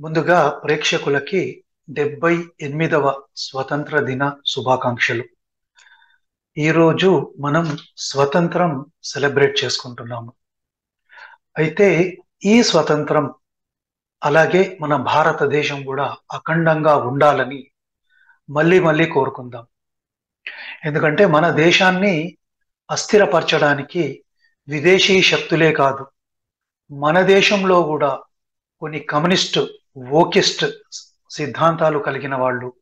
ముందుగా ప్రేక్షకులకి డెబ్బై ఎనిమిదవ స్వతంత్ర దిన శుభాకాంక్షలు. ఈరోజు మనం స్వతంత్రం సెలబ్రేట్ చేసుకుంటున్నాము. అయితే ఈ స్వతంత్రం అలాగే మన భారతదేశం కూడా అఖండంగా ఉండాలని మళ్ళీ మళ్ళీ కోరుకుందాం. ఎందుకంటే మన దేశాన్ని అస్థిరపరచడానికి విదేశీ శక్తులే కాదు మన దేశంలో కూడా కొన్ని కమ్యూనిస్ట్ ఓకిస్ట్ సిద్ధాంతాలు కలిగిన వాళ్ళు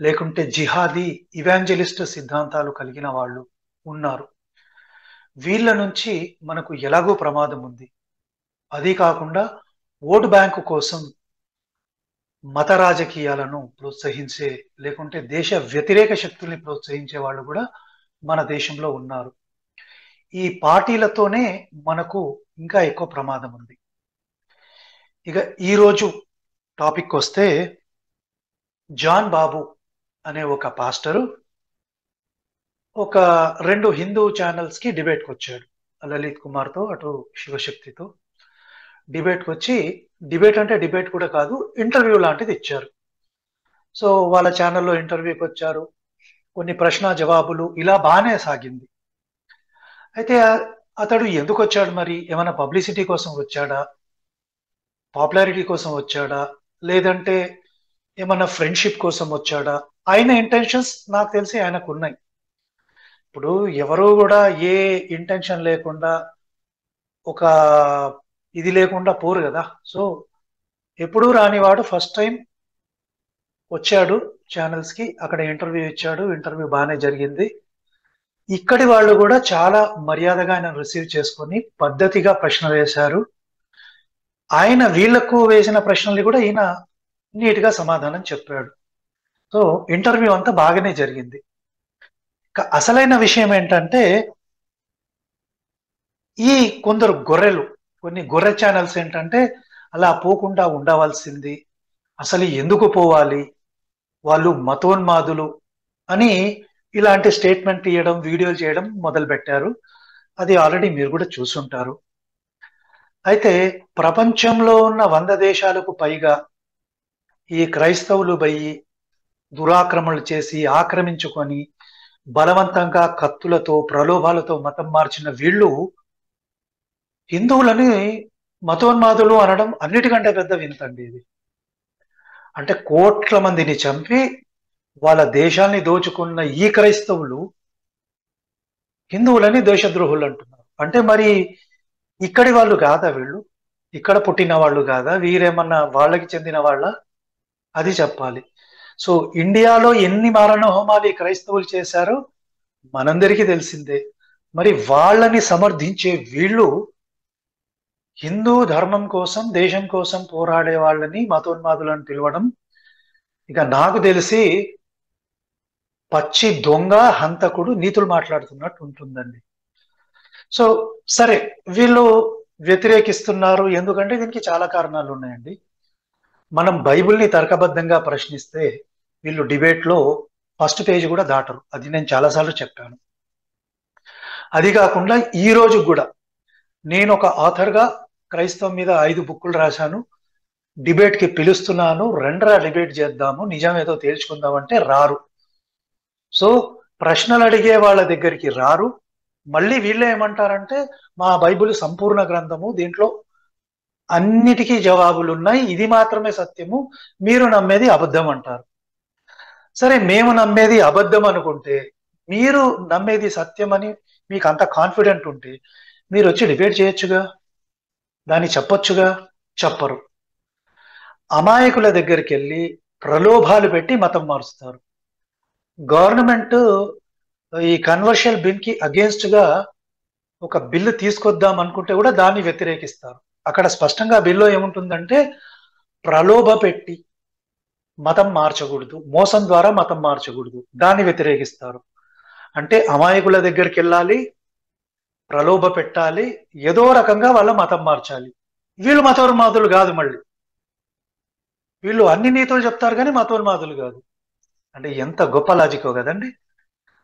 లేకుంటే జిహాదీ ఇవాంజలిస్ట్ సిద్ధాంతాలు కలిగిన వాళ్ళు ఉన్నారు. వీళ్ళ నుంచి మనకు ఎలాగో ప్రమాదం ఉంది. అది కాకుండా ఓటు బ్యాంకు కోసం మత రాజకీయాలను ప్రోత్సహించే లేకుంటే దేశ వ్యతిరేక శక్తుల్ని ప్రోత్సహించే వాళ్ళు కూడా మన దేశంలో ఉన్నారు. ఈ పార్టీలతోనే మనకు ఇంకా ఎక్కువ ప్రమాదం ఉంది. ఇక ఈరోజు టాపిక్ వస్తే జాన్ బాబు అనే ఒక పాస్టరు ఒక రెండు హిందూ ఛానల్స్కి డిబేట్కి వచ్చాడు లలిత్ కుమార్తో అటు శివశక్తితో. డిబేట్కి వచ్చి డిబేట్ అంటే డిబేట్ కూడా కాదు ఇంటర్వ్యూ లాంటిది ఇచ్చారు. సో వాళ్ళ ఛానల్లో ఇంటర్వ్యూకి వచ్చారు కొన్ని ప్రశ్న జవాబులు ఇలా బాగానే సాగింది. అయితే అతడు ఎందుకు వచ్చాడు మరి? ఏమైనా పబ్లిసిటీ కోసం వచ్చాడా? పాపులారిటీ కోసం వచ్చాడా? లేదంటే ఏమన్నా ఫ్రెండ్షిప్ కోసం వచ్చాడా? ఆయన ఇంటెన్షన్స్ నాకు తెలిసి ఆయనకు ఉన్నాయి ఇప్పుడు ఎవరు కూడా ఏ ఇంటెన్షన్ లేకుండా ఒక ఇది లేకుండా పోరు కదా. సో ఎప్పుడూ రానివాడు ఫస్ట్ టైం వచ్చాడు ఛానల్స్కి అక్కడ ఇంటర్వ్యూ ఇచ్చాడు ఇంటర్వ్యూ బాగానే జరిగింది. ఇక్కడి వాళ్ళు కూడా చాలా మర్యాదగా ఆయన రిసీవ్ చేసుకొని పద్ధతిగా ప్రశ్న వేశారు. ఆయన వీళ్ళకు వేసిన ప్రశ్నలు కూడా ఈయన నీట్గా సమాధానం చెప్పాడు. సో ఇంటర్వ్యూ అంతా బాగానే జరిగింది. అసలైన విషయం ఏంటంటే ఈ కొందరు గొర్రెలు కొన్ని గొర్రె ఛానల్స్ ఏంటంటే అలా పోకుండా ఉండవలసింది అసలు ఎందుకు పోవాలి వాళ్ళు మతోన్మాదులు అని ఇలాంటి స్టేట్మెంట్ తీయడం వీడియోలు చేయడం మొదలుపెట్టారు. అది ఆల్రెడీ మీరు కూడా చూసుంటారు. అయితే ప్రపంచంలో ఉన్న వంద దేశాలకు పైగా ఈ క్రైస్తవులు పోయి దురాక్రమణలు చేసి ఆక్రమించుకొని బలవంతంగా కత్తులతో ప్రలోభాలతో మతం మార్చిన వీళ్ళు హిందువులని మతోన్మాదులు అనడం అన్నిటికంటే పెద్ద వింతండి ఇది. అంటే కోట్ల మందిని చంపి వాళ్ళ దేశాన్ని దోచుకున్న ఈ క్రైస్తవులు హిందువులని దేశద్రోహులు అంటున్నారు. అంటే మరి ఇక్కడి వాళ్ళు కాదా వీళ్ళు? ఇక్కడ పుట్టిన వాళ్ళు కాదా? వీరేమన్నా వాళ్ళకి చెందిన వాళ్ళ? అది చెప్పాలి. సో ఇండియాలో ఎన్ని మారణ హోమాలు ఈ క్రైస్తవులు చేశారో మనందరికీ తెలిసిందే. మరి వాళ్ళని సమర్థించే వీళ్ళు హిందూ ధర్మం కోసం దేశం కోసం పోరాడే వాళ్ళని మతోన్మాదులను పిలవడం ఇక నాకు తెలిసి పచ్చి దొంగ హంతకుడు నీతులు మాట్లాడుతున్నట్టు ఉంటుందండి. సో సరే వీళ్ళు వ్యతిరేకిస్తున్నారు. ఎందుకంటే దీనికి చాలా కారణాలు ఉన్నాయండి. మనం బైబిల్ని తర్కబద్ధంగా ప్రశ్నిస్తే వీళ్ళు డిబేట్లో ఫస్ట్ పేజ్ కూడా దాటరు. అది నేను చాలాసార్లు చెప్పాను. అది కాకుండా ఈ రోజు కూడా నేను ఒక ఆథర్గా క్రైస్తవం మీద ఐదు బుక్కులు రాశాను. డిబేట్కి పిలుస్తున్నాను. రెండరా డిబేట్ చేద్దాము. నిజం ఏదో తేల్చుకుందామంటే రారు. సో ప్రశ్నలు అడిగే వాళ్ళ దగ్గరికి రారు. మళ్ళీ వీళ్ళు ఏమంటారంటే మా బైబిల్ సంపూర్ణ గ్రంథము దీంట్లో అన్నిటికీ జవాబులు ఉన్నాయి ఇది మాత్రమే సత్యము మీరు నమ్మేది అబద్ధం అంటారు. సరే మేము నమ్మేది అబద్ధం అనుకుంటే మీరు నమ్మేది సత్యం అని మీకు అంత కాన్ఫిడెంట్ ఉంటే మీరు వచ్చి డిబేట్ చేయొచ్చుగా? దాన్ని చెప్పొచ్చుగా? చెప్పరు. అమాయకుల దగ్గరికి వెళ్ళి ప్రలోభాలు పెట్టి మతం మారుస్తారు. గవర్నమెంట్ ఈ కన్వర్షియల్ బిల్కి అగేన్స్ట్గా ఒక బిల్లు తీసుకొద్దాం అనుకుంటే కూడా దాన్ని వ్యతిరేకిస్తారు. అక్కడ స్పష్టంగా బిల్లో ఏముంటుందంటే ప్రలోభ పెట్టి మతం మార్చకూడదు మోసం ద్వారా మతం మార్చకూడదు దాన్ని వ్యతిరేకిస్తారు. అంటే అమాయకుల దగ్గరికి వెళ్ళాలి ప్రలోభ పెట్టాలి ఏదో రకంగా వాళ్ళ మతం మార్చాలి. వీళ్ళు మతోన్మాదులు కాదు మళ్ళీ. వీళ్ళు అన్ని నీతులు చెప్తారు కానీ మతోన్మాదులు కాదు. అంటే ఎంత గొప్ప లాజికో కదండి.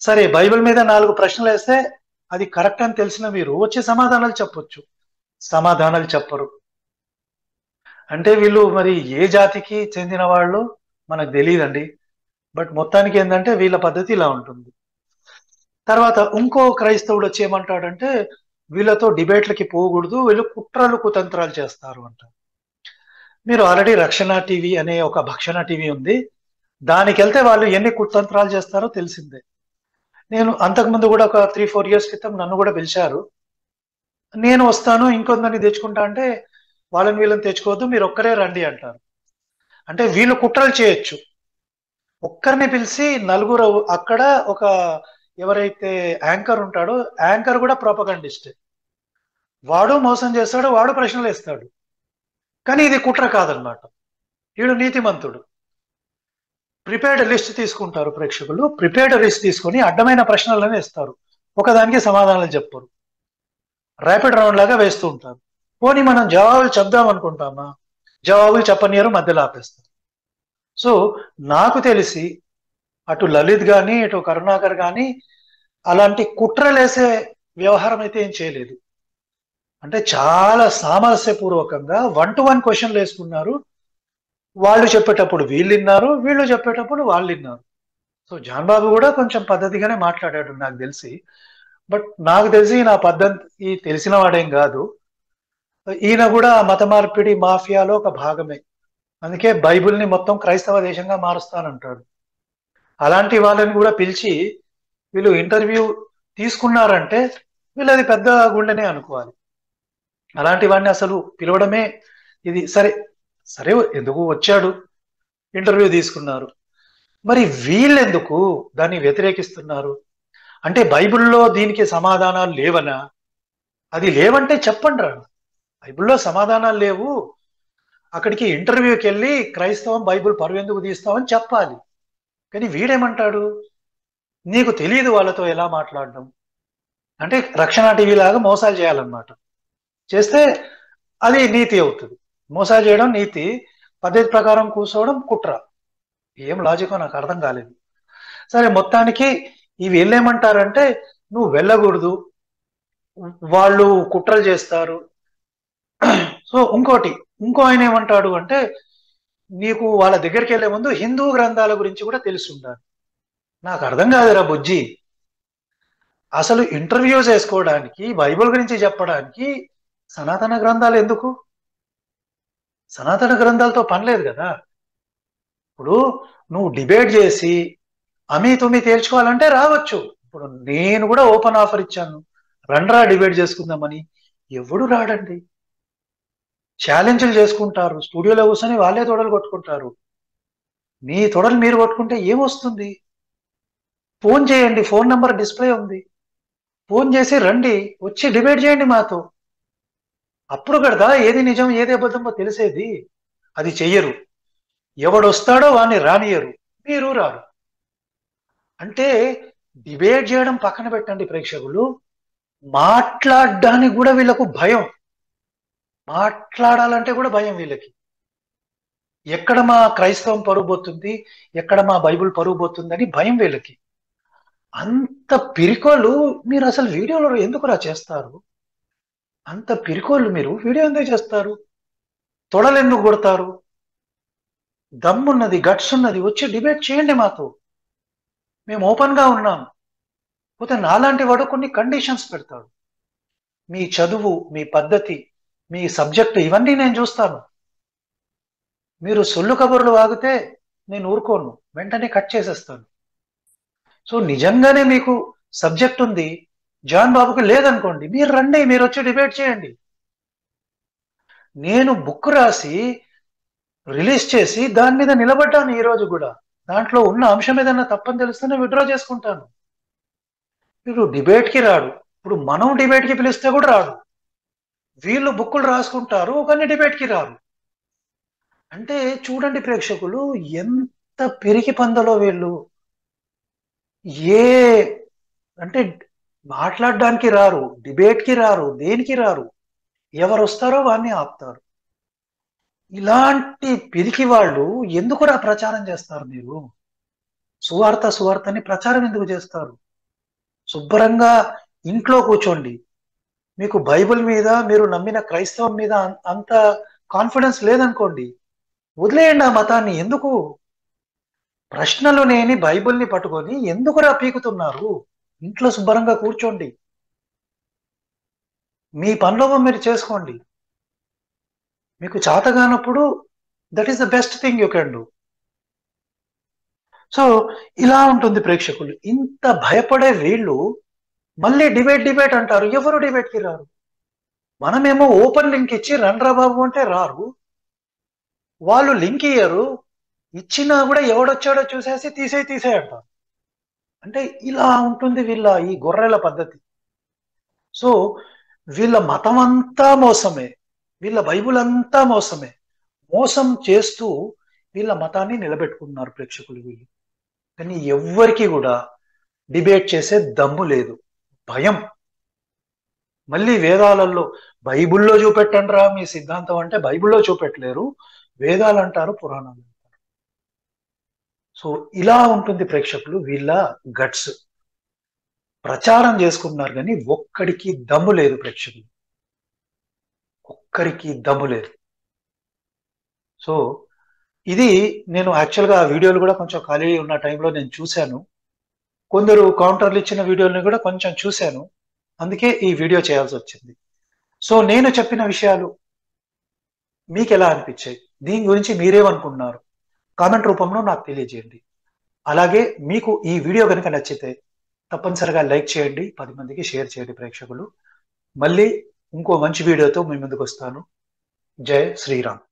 సరే బైబిల్ మీద నాలుగు ప్రశ్నలు వేస్తే అది కరెక్ట్ అని తెలిసిన మీరు వచ్చే సమాధానాలు చెప్పొచ్చు. సమాధానాలు చెప్పరు. అంటే వీళ్ళు మరి ఏ జాతికి చెందిన వాళ్ళు మనకు తెలియదండి. బట్ మొత్తానికి ఏంటంటే వీళ్ళ పద్ధతి ఇలా ఉంటుంది. తర్వాత ఇంకో క్రైస్తవుడు వచ్చి ఏమంటాడంటే వీళ్ళతో డిబేట్లకి పోకూడదు వీళ్ళు కుట్రలు కుతంత్రాలు చేస్తారు అంట. మీరు ఆల్రెడీ రక్షణ టీవీ అనే ఒక భక్షణ టీవీ ఉంది. దానికి వెళ్తే వాళ్ళు ఎన్ని కుతంత్రాలు చేస్తారో తెలిసిందే. నేను అంతకుముందు కూడా ఒక త్రీ ఫోర్ ఇయర్స్ క్రితం నన్ను కూడా పిలిచారు. నేను వస్తాను ఇంకొందరిని తెచ్చుకుంటా అంటే వాళ్ళని వీళ్ళని తెచ్చుకోవద్దు మీరు ఒక్కరే రండి అంటారు. అంటే వీళ్ళు కుట్రలు చేయొచ్చు. ఒక్కరిని పిలిచి నలుగురు అక్కడ ఒక ఎవరైతే యాంకర్ ఉంటాడో యాంకర్ కూడా ప్రోపగండిస్టే. వాడు మోసం చేస్తాడు వాడు ప్రశ్నలు వేస్తాడు కానీ ఇది కుట్ర కాదనమాట. వీడు నీతిమంతుడు. ప్రిపేర్డ్ లిస్ట్ తీసుకుంటారు ప్రేక్షకులు. ప్రిపేర్డ్ లిస్ట్ తీసుకొని అడ్డమైన ప్రశ్నలను వేస్తారు. ఒకదానికి సమాధానాలు చెప్పరు. ర్యాపిడ్ రౌండ్ లాగా వేస్తూ ఉంటారు. పోనీ మనం జవాబులు చెప్దాం అనుకుంటామా? జవాబులు చెప్పనియరు మధ్యలో ఆపేస్తారు. సో నాకు తెలిసి అటు లలిత్ కానీ ఇటు కరుణాకర్ కానీ అలాంటి కుట్రలేసే వ్యవహారం అయితే ఏం చేయలేదు. అంటే చాలా సామరస్యపూర్వకంగా వన్ టు వన్ క్వశ్చన్లు వేసుకున్నారు. వాళ్ళు చెప్పేటప్పుడు వీళ్ళు విన్నారు వీళ్ళు చెప్పేటప్పుడు వాళ్ళు విన్నారు. సో జాన్ బాబు కూడా కొంచెం పద్ధతిగానే మాట్లాడాడు నాకు తెలిసి. బట్ నాకు తెలిసి నా పద్ధతి తెలిసిన వాడేం కాదు. ఈయన కూడా మత మార్పిడి మాఫియాలో ఒక భాగమే. అందుకే బైబిల్ని మొత్తం క్రైస్తవ దేశంగా మారుస్తానంటాడు. అలాంటి వాళ్ళని కూడా పిలిచి వీళ్ళు ఇంటర్వ్యూ తీసుకున్నారంటే వీళ్ళది పెద్ద గుండెనే అనుకోవాలి. అలాంటి వాడిని అసలు పిలవడమే ఇది. సరే సరే ఎందుకు వచ్చాడు? ఇంటర్వ్యూ తీసుకున్నారు. మరి వీళ్ళెందుకు దాన్ని వ్యతిరేకిస్తున్నారు? అంటే బైబిల్లో దీనికి సమాధానాలు లేవనా? అది లేవంటే చెప్పండి రా. బైబిల్లో సమాధానాలు లేవు. అక్కడికి ఇంటర్వ్యూకి వెళ్ళి క్రైస్తవం బైబిల్ పరువెందుకు తీస్తామని చెప్పాలి. కానీ వీడేమంటాడు? నీకు తెలియదు వాళ్ళతో ఎలా మాట్లాడడం. అంటే రక్షణ టీవీ లాగా మోసాలు చేయాలన్నమాట. చేస్తే అది నీతి అవుతుంది. మోసాలు చేయడం నీతి పద్ధతి ప్రకారం కూర్చోవడం కుట్ర. ఏం లాజికో నాకు అర్థం కాలేదు. సరే మొత్తానికి ఇవి వెళ్ళేమంటారంటే నువ్వు వెళ్ళకూడదు. వాళ్ళు కుట్రలు చేస్తారు. సో ఇంకోటి ఇంకో ఆయన ఏమంటాడు అంటే నీకు వాళ్ళ దగ్గరికి వెళ్ళే ముందు హిందూ గ్రంథాల గురించి కూడా తెలిసి ఉండాలి నాకు అర్థం కాదురా బుజ్జి. అసలు ఇంటర్వ్యూ చేసుకోవడానికి బైబిల్ గురించి చెప్పడానికి సనాతన గ్రంథాలు ఎందుకు? సనాతన గ్రంథాలతో పనిలేదు కదా. ఇప్పుడు నువ్వు డిబేట్ చేసి అమి తుమి తేల్చుకోవాలంటే రావచ్చు. ఇప్పుడు నేను కూడా ఓపెన్ ఆఫర్ ఇచ్చాను. రండ్రా డిబేట్ చేసుకుందామని. ఎవడు రాడండి? ఛాలెంజ్లు చేసుకుంటారు. స్టూడియోలో కూర్చొని వాళ్ళే తొడలు కొట్టుకుంటారు. మీ తొడలు మీరు కొట్టుకుంటే ఏమొస్తుంది? ఫోన్ చేయండి. ఫోన్ నెంబర్ డిస్ప్లే ఉంది. ఫోన్ చేసి రండి. వచ్చి డిబేట్ చేయండి మాతో. అప్పుడు కడదా ఏది నిజం ఏది అబద్ధమో తెలిసేది అది చెయ్యరు. ఎవడొస్తాడో వాడిని రానియరు మీరు రారు. అంటే డిబేట్ చేయడం పక్కన పెట్టండి ప్రేక్షకులు. మాట్లాడడానికి కూడా వీళ్ళకు భయం. మాట్లాడాలంటే కూడా భయం వీళ్ళకి. ఎక్కడ మా క్రైస్తవం పరుగు పోతుంది ఎక్కడ మా బైబిల్ పరుగు అని భయం వీళ్ళకి. అంత పిరికోలు మీరు అసలు వీడియోలో ఎందుకు రా చేస్తారు? అంత పిరికోళ్ళు మీరు? వీడియో ఎందుకు చేస్తారు? తొడలు ఎందుకు కొడతారు? దమ్మున్నది గట్స్ ఉన్నది వచ్చి డిబేట్ చేయండి మాతో. మేము ఓపెన్గా ఉన్నాం. పోతే నాలాంటి వాడు కొన్ని కండిషన్స్ పెడతాడు. మీ చదువు మీ పద్ధతి మీ సబ్జెక్ట్ ఇవన్నీ నేను చూస్తాను. మీరు సొల్లు కబుర్లు వాగితే నేను ఊరుకోను. వెంటనే కట్ చేసేస్తాను. సో నిజంగానే మీకు సబ్జెక్ట్ ఉంది. జాన్ బాబుకి లేదనుకోండి మీరు రండి మీరు వచ్చి డిబేట్ చేయండి. నేను బుక్ రాసి రిలీజ్ చేసి దాని మీద నిలబడ్డాను ఈ రోజు కూడా. దాంట్లో ఉన్న అంశం ఏదైనా తప్పని తెలిస్తేనే విడ్రా చేసుకుంటాను. వీడు డిబేట్కి రాడు. ఇప్పుడు మనం డిబేట్కి పిలిస్తే కూడా రాడు. వీళ్ళు బుక్కులు రాసుకుంటారు కానీ డిబేట్కి రారు. అంటే చూడండి ప్రేక్షకులు ఎంత పెరిగి పందలో వీళ్ళు? ఏ అంటే మాట్లాడడానికి రారు డిబేట్కి రారు దేనికి రారు ఎవరు వస్తారో వాడిని ఆపుతారు. ఇలాంటి పిరికి వాళ్ళు ఎందుకురా ప్రచారం చేస్తారు మీరు? సువార్త సువార్తని ప్రచారం ఎందుకు చేస్తారు? శుభ్రంగా ఇంట్లో కూర్చోండి. మీకు బైబిల్ మీద మీరు నమ్మిన క్రైస్తవం మీద అంత కాన్ఫిడెన్స్ లేదనుకోండి వదిలేయండి ఆ మతాన్ని. ఎందుకు? ప్రశ్నలు లేని బైబిల్ని పట్టుకొని ఎందుకురా పీకుతున్నారు? ఇంట్లో శుభ్రంగా కూర్చోండి. మీ పనిలో మీరు చేసుకోండి. మీకు చేతగానప్పుడు that is the best thing you can do so ఇలా ఉంటుంది ప్రేక్షకులు. ఇంత భయపడే వీళ్ళు మళ్ళీ డిబేట్ డిబేట్ అంటారు. ఎవరు డిబేట్కి రారు? మనమేమో ఓపెన్ లింక్ ఇచ్చి రండ్రా బాబు అంటే రారు. వాళ్ళు లింక్ ఇయ్యరు. ఇచ్చినా కూడా ఎవడొచ్చాడో చూసేసి తీసే తీసే అంటారు. అంటే ఇలా ఉంటుంది వీళ్ళ ఈ గొర్రెల పద్ధతి. సో వీళ్ళ మతం అంతా మోసమే. వీళ్ళ బైబుల్ అంతా మోసమే. మోసం చేస్తూ వీళ్ళ మతాన్ని నిలబెట్టుకుంటున్నారు ప్రేక్షకులు వీళ్ళు. కానీ ఎవ్వరికి కూడా డిబేట్ చేసే దమ్ము లేదు. భయం. మళ్ళీ వేదాలలో బైబిల్లో చూపెట్టండి రా మీ సిద్ధాంతం అంటే బైబిల్లో చూపెట్టలేరు. వేదాలు అంటారు పురాణాలు. సో ఇలా ఉంటుంది ప్రేక్షకులు వీళ్ళ గట్స్. ప్రచారం చేసుకున్నారు కానీ ఒక్కడికి దమ్ము లేదు ప్రేక్షకులు. ఒక్కరికి దమ్ము లేదు. సో ఇది నేను యాక్చువల్గా ఆ వీడియోలు కూడా కొంచెం ఖాళీ ఉన్న టైంలో నేను చూశాను. కొందరు కౌంటర్లు ఇచ్చిన వీడియోని కూడా కొంచెం చూశాను. అందుకే ఈ వీడియో చేయాల్సి వచ్చింది. సో నేను చెప్పిన విషయాలు మీకు ఎలా అనిపించాయి? దీని గురించి మీరేమనుకుంటున్నారు? కామెంట్ రూపంలో నాకు తెలియజేయండి. అలాగే మీకు ఈ వీడియో కనుక నచ్చితే తప్పనిసరిగా లైక్ చేయండి పది మందికి షేర్ చేయండి ప్రేక్షకులు. మళ్ళీ ఇంకో మంచి వీడియోతో మీ ముందుకు వస్తాను. జై శ్రీరామ్.